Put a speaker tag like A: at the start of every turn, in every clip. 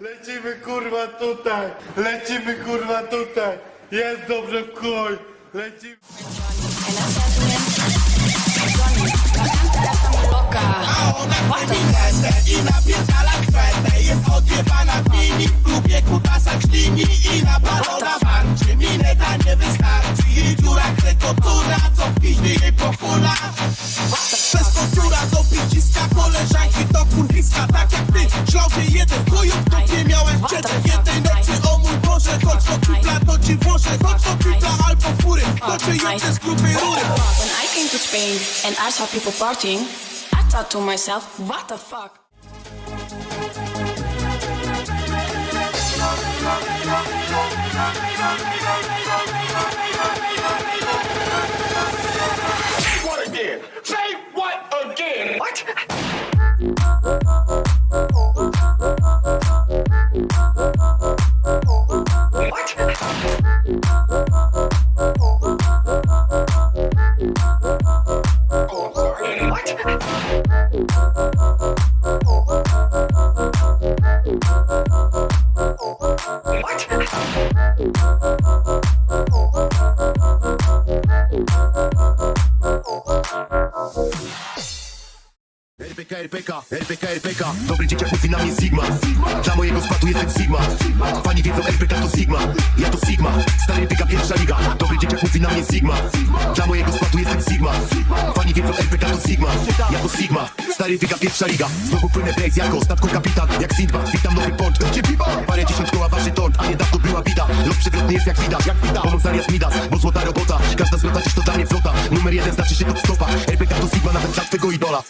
A: Lecimy kurwa tutaj! Lecimy kurwa tutaj! Jest dobrze w chuj! Lecimy!
B: I napierdala kwetę Jest odjebana w mini W klubie kutasa krztini I na balona walczy Mineta nie wystarczy Jej dziura chce kocura Co w piźnie jej pochula
C: Spain and I saw people partying, I thought to myself, what the fuck?
D: What again? Say what again? What?
E: RPK, RPK, RPK, RPK Dobry dzieciak mówi na mnie Sigma. Dla mojego składu jestem Sigma. Fani wiedzą RPK to Sigma. Ja to Sigma. Stary RPK pierwsza liga. Dobry dzieciak mówi na mnie Sigma. Dla mojego składu jestem Sigma. Fani wiedzą RPK to Sigma. Ja to Sigma. Stary RPK pierwsza liga. Znowu płynę breaks jako statku kapitan. Jak Sindbad, witam nowy port. Gdzie piwa? Parę dziesiąt koła waży tort A niedawno była bida. Los przewrotny jest jak widać. Jak widać? Pomóc zamiast Midas Bo złota robota. Każda zwrota dziś to dla mnie flota Numer jeden znaczy się to stopa. RPK to Sigma nawet dla twego idola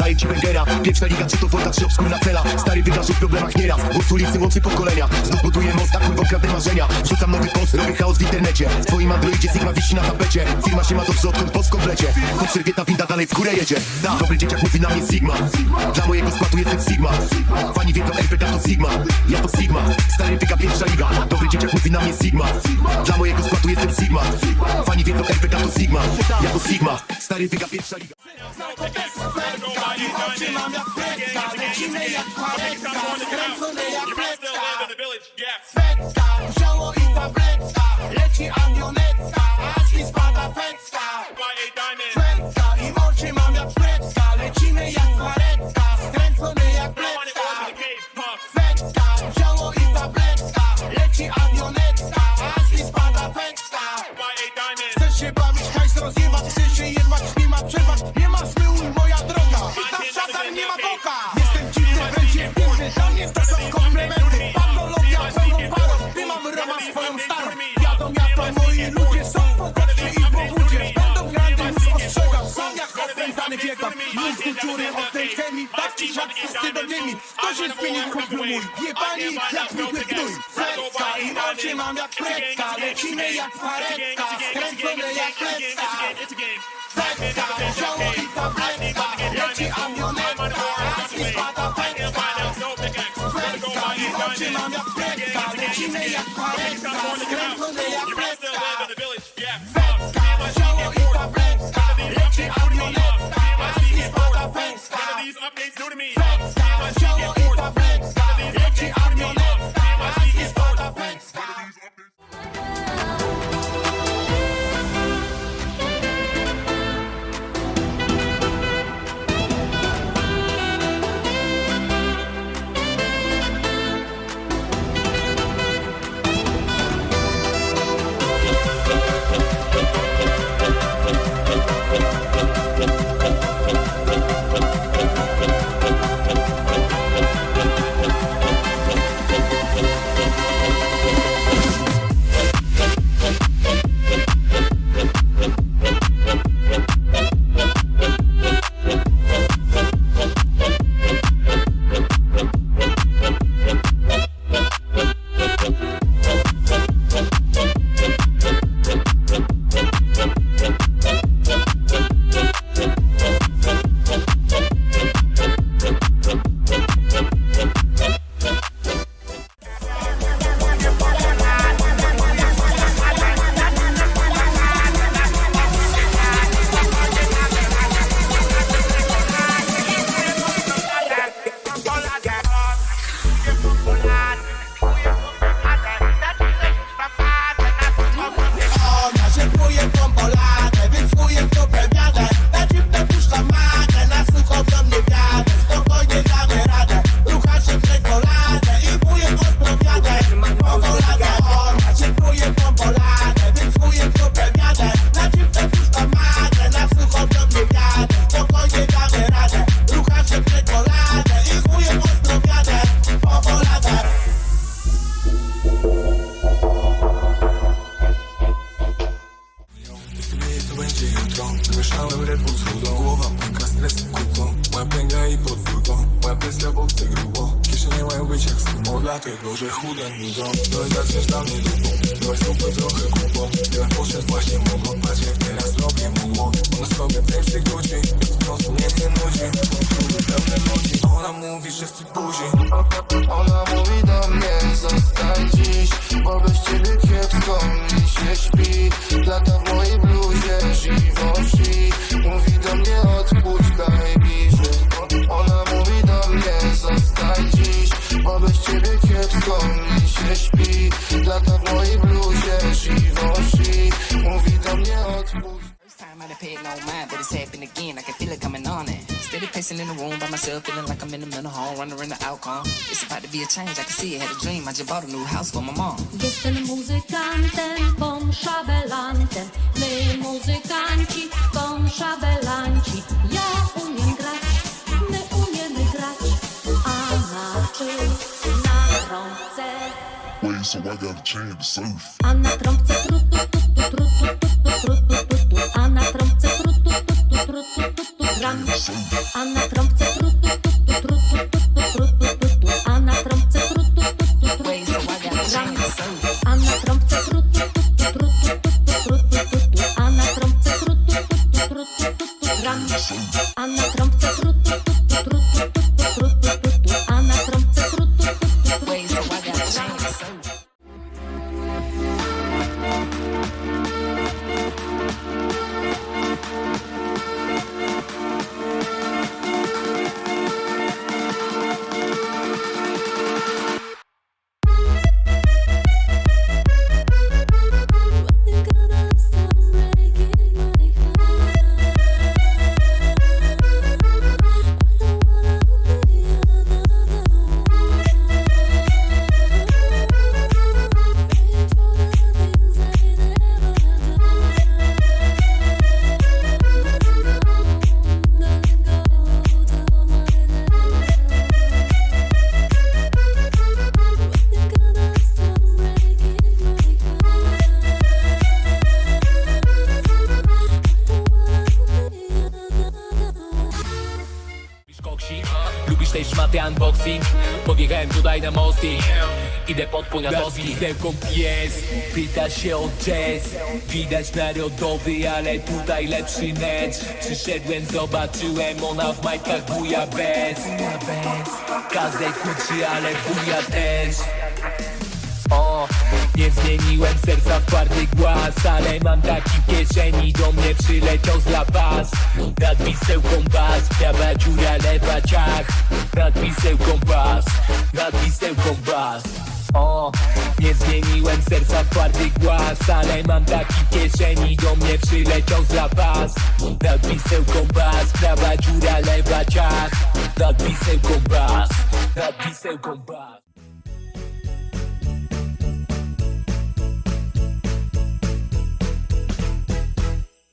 E: Daję ci bengera, pierwsza liga czy to Wojta czy obskurna cela? Stary wygrasz w problemach nieraz. Głos ulicy łączy pokolenia. Znów buduję most, na kurwa kradnę marzenia. Wrzucam nowy post, robię chaos w internecie. W twoim androidzie Sigma wisi na tapecie. Firma się ma dobrze odkąd post w komplecie serwieta winda dalej w górę jedzie. Da, dobry dzieciak mówi na mnie Sigma. Dla mojego składu jestem Sigma. Fani wiedzą RPK to Sigma. Ja to Sigma, stary wyga pierwsza liga. Dobry dzieciak mówi na mnie Sigma. Dla mojego składu jestem Sigma. Fani wiedzą RPK to Sigma. Ja to Sigma, stary wyga pierwsza liga
B: Oczy mam jak plecka Lecimy jak paretka Skręcone opętany biegam Luz kultury od tej chemii Tak ci żart wszyscy do ziemi Kto się zmienił, kupił mój. Jebani jak zwykły gnój. Fletka i oczy mam jak fletka. Lecimy jak faretka. Skręcone jak plecka
F: odpuść, daj bliżej Ona mówi do mnie, zostań dziś Bo bez ciebie kiepsko mi się śpi Lata w mojej bluzie, żywości Mówi do mnie, odpuść
G: First time I done paid no mind, but it's happened again. I can feel it coming on it. Steady pacing in the room by myself, feeling like I'm in the mental hall, running around the outcome. It's about to be a change. I can see it. Had a dream. I just bought a new house for my mom.
H: Jestem muzykantem, konszabelantem My muzykanci,
D: Wait, so I got a chance to surf.
H: A na trąbce tru tu tu tu tru tu tu tu tru tu tu tu. A na trąbce tru tu tu tu tru tu tu tu gram A na
I: Szmaty unboxing? Podjechałem tutaj na mosty. Idę pod poniatowski Zemką pies. Pyta się o jazz. Widać narodowy, ale tutaj lepszy mecz. Przyszedłem, zobaczyłem Ona w majtkach buja bez. Kazek kuczy, ale buja też nie zmieniłem serca w twardy głaz Ale mam taki w kieszeni Do mnie przyleciał z La Paz. Nad wisełką bas Prawa dziura, lewa ciach. Nad wisełką bas Nad wisełką bas o, nie zmieniłem serca w twardy głaz Ale mam taki w kieszeni Do mnie przyleciał z La Paz. Nad wisełką bas Prawa dziura, lewa ciach. Nad wisełką bas Nad wisełką bas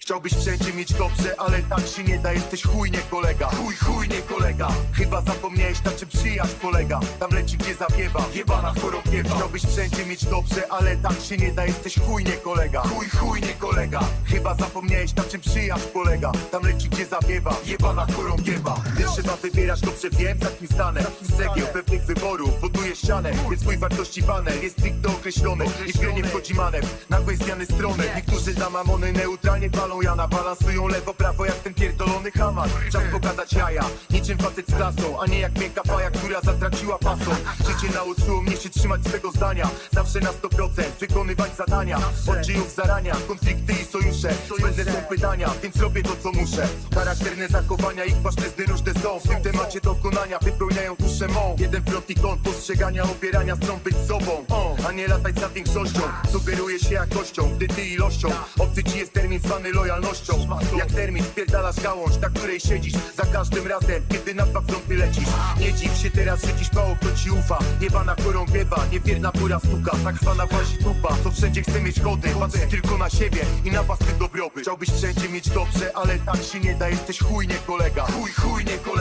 E: Chciałbyś wszędzie mieć dobrze, ale tak się nie da. Jesteś chujnie kolega, chuj chujnie kolega. Chyba zapomniałeś na czym przyjaźń polega. Tam leci gdzie zawiewa, jebana chorobiewa Chciałbyś wszędzie mieć dobrze, ale tak się nie da. Jesteś chujnie kolega, chuj chujnie kolega. Chyba zapomniałeś na czym przyjaźń polega. Tam leci gdzie zawiewa, jebana chorobiewa Więc trzeba wybierać dobrze wiem za kim stanę. Z cegieł pewnych wyborów buduję ścianę. Więc mój wartości panel jest stricte określony. I w grę nie wchodzi manewr, nagłej zmiany strony. Niektórzy dla mamony neutralnie palą Jana Balansują lewo, prawo jak ten pierdolony hamar Czas pokazać jaja, niczym facet z klasą A nie jak miękka faja, która zatraciła pasą. Życie nauczyło mnie się trzymać swego zdania. Zawsze na 100% wykonywać zadania. Od zarania, konflikty i sojusze. Spędzę są pytania, więc robię to co muszę. Charakterne zachowania, ich płaszczyzny różne są W tym temacie dokonania wypełniają duszę mą. Jeden front i kąt postrzegania, opierania stron być sobą. A nie latać za większością Sugeruje się jakością, gdy ty ilością. Obcy ci jest termin zwany lojalnością. Jak termin spierdalasz gałąź, na której siedzisz Za każdym razem, kiedy na dwa fronty lecisz. Nie dziw się teraz, że dziś mało kto ci ufa. Jebana chorągiewa, niewierna góra stuka. Tak zwana właśnie dupa, co wszędzie chce mieć kody Patrzy tylko na siebie i na własny dobrobyt. Chciałbyś wszędzie mieć dobrze, ale tak się nie da. Jesteś chujnie kolega, chuj chujnie kolega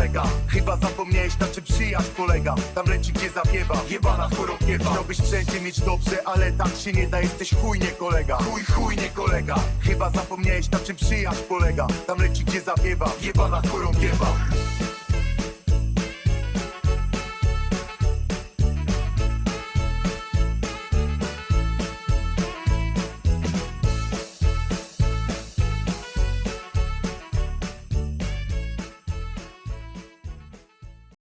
E: Chyba zapomniałeś na czym przyjaźń polega. Tam leci gdzie zawiewa, jebana chorągiewa Chciałbyś wszędzie mieć dobrze, ale tak się nie da. Jesteś chujnie kolega, chuj chujnie kolega. Chyba zapomniałeś na czym przyjaźń polega. Tam leci gdzie zawiewa, jebana chorągiewa